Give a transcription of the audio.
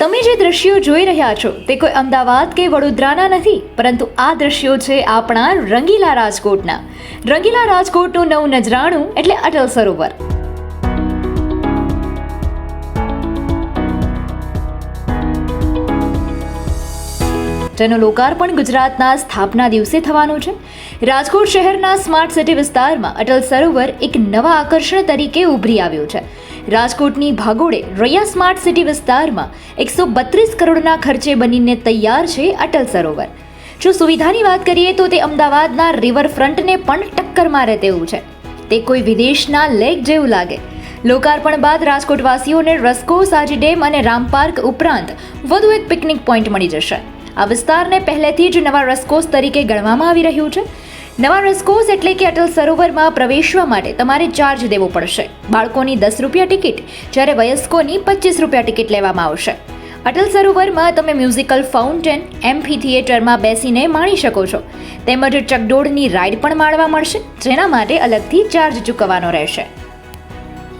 તમે જે દ્રશ્યો જોઈ રહ્યા છો તે કોઈ અમદાવાદ કે વડોદરાના નથી, પરંતુ આ દ્રશ્યો છે આપણા રંગીલા રાજકોટના. રંગીલા રાજકોટનું નવું નજરાણું એટલે અટલ સરોવર. જેનું લોકાર્પણ ગુજરાતના સ્થાપના દિવસે થવાનું છે. રાજકોટ શહેરના સ્માર્ટ સિટી વિસ્તારમાં અટલ સરોવર એક નવા આકર્ષણ તરીકે ઉભરી આવ્યું છે. રાજકોટની ભાગોળે રૈયા સ્માર્ટ સિટી વિસ્તારમાં એકસો બત્રીસ કરોડના ખર્ચે બનીને તૈયાર છે અટલ સરોવર. જો સુવિધાની વાત કરીએ તો તે અમદાવાદના રિવરફ્રન્ટને પણ ટક્કર મારે તેવું છે. તે કોઈ વિદેશના લેક જેવું લાગે. લોકાર્પણ બાદ રાજકોટવાસીઓને રસ્કો, સાજી ડેમ અને રામપાર્ક ઉપરાંત વધુ એક પિકનિક પોઈન્ટ મળી જશે. આ વિસ્તારને પહેલેથી જ નવા રસ્કોસ તરીકે ગણવામાં આવી રહ્યું છે. નવા રસ્કોસ એટલે કે અટલ સરોવરમાં પ્રવેશવા માટે તમારે ચાર્જ દેવો પડશે. બાળકોની દસ રૂપિયા ટિકિટ, જ્યારે વયસ્કોની પચીસ રૂપિયા ટિકિટ લેવામાં આવશે. અટલ સરોવરમાં તમે મ્યુઝિકલ ફાઉન્ટેન એમ્ફી થિયેટરમાં બેસીને માણી શકો છો. તેમજ ચકડોળની રાઈડ પણ માણવા મળશે, જેના માટે અલગથી ચાર્જ ચૂકવવાનો રહેશે.